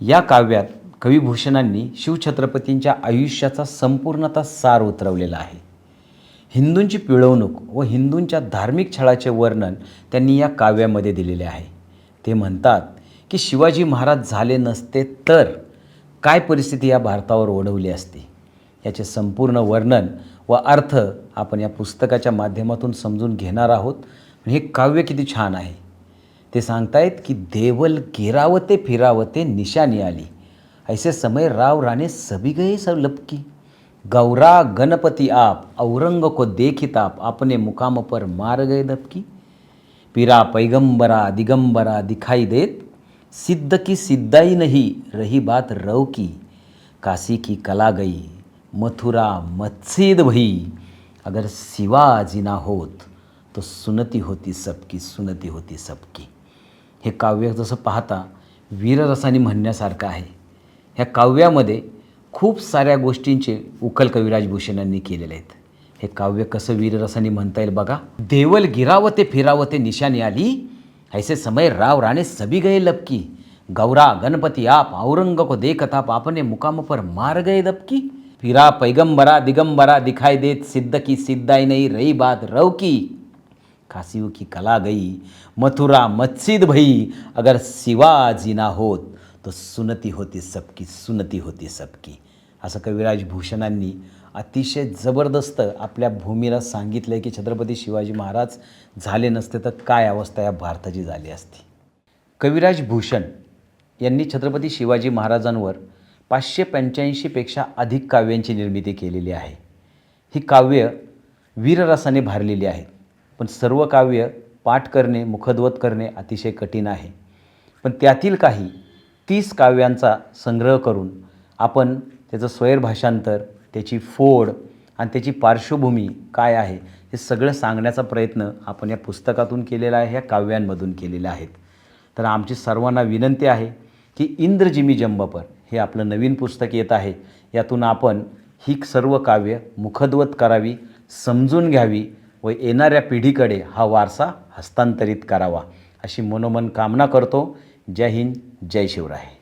या काव्यात कविभूषणांनी शिवछत्रपतींच्या आयुष्याचा संपूर्णतः सार उतरवलेला आहे. हिंदूंची पिळवणूक व हिंदूंच्या धार्मिक छळाचे वर्णन त्यांनी या काव्यामध्ये दिलेले आहे. ते म्हणतात की शिवाजी महाराज झाले नसते तर काय परिस्थिती या भारतावर ओढवली असती? याचे संपूर्ण वर्णन व अर्थ आपण या पुस्तकाच्या माध्यमातून समजून घेणार आहोत. हे काव्य किती छान आहे. ते सांगतायत की देवल गिरावते फिरावते निशानी आली. ऐसे समय राव राणे सभी गए सब लपकी. गौरा गणपति आप औरंग को देखित आप अपने मुकाम पर मार गए दबकी. पीरा पैगंबरा दिगंबरा दिखाई देत सिद्ध की सिद्धाई नहीं रही बात रव की. काशी की कला गई मथुरा मत्सीद भई. अगर शिवा जिना होत तो सुनती होती सबकी सुनती होती सबकी. हे काव्य जसं पाहता वीररसाने म्हणण्यासारखं आहे. ह्या काव्यामध्ये खूप साऱ्या गोष्टींचे उकल कविराज भूषणांनी केलेले आहेत. हे काव्य कसं वीररसाने म्हणता येईल बघा. देवल गिरावते फिरावते निशानी आली. ऐसे समय राव राणे सभी गए लपकी. गौरा गणपती आप औरंग को देखता आपने मुकाम पर मार गए दबकी. फिरा पैगंबरा दिगंबरा दिखाई देत सिद्ध की सिद्धाई नहीं रही बात रव की. काशियों की कला गई। मथुरा मत्सिद भई अगर शिवाजी ना होत तो सुनती होती सबकी सुनती होती सबकी। असं कविराज भूषणांनी अतिशय जबरदस्त आपल्या भूमीला सांगितलं आहे की छत्रपती शिवाजी महाराज झाले नसते तर काय अवस्था या भारताची झाली असती? कविराज भूषण यांनी छत्रपती शिवाजी महाराजांवर पाचशे पंच्याऐंशीपेक्षा अधिक काव्यांची निर्मिती केलेली आहे. ही काव्य वीररसाने भारलेली आहेत. पण सर्व काव्य पाठ करणे मुखद्वत करणे अतिशय कठीण आहे. पण त्यातील काही तीस काव्यांचा संग्रह करून आपण त्याचं स्वैरभाषांतर त्याची फोड आणि त्याची पार्श्वभूमी काय आहे हे सगळं सांगण्याचा प्रयत्न आपण या पुस्तकातून केलेला आहे या काव्यांमधून केलेला आहेत तर आमची सर्वांना विनंती आहे की इंद्रजिमी जंबपर हे आपलं नवीन पुस्तक येत आहे यातून आपण ही सर्व काव्य मुखद्वत करावी समजून घ्यावी व येणाऱ्या पिढीकडे हा वारसा हस्तांतरित करावा अशी मनोमन कामना करतो. जय हिंद जय शिवराय.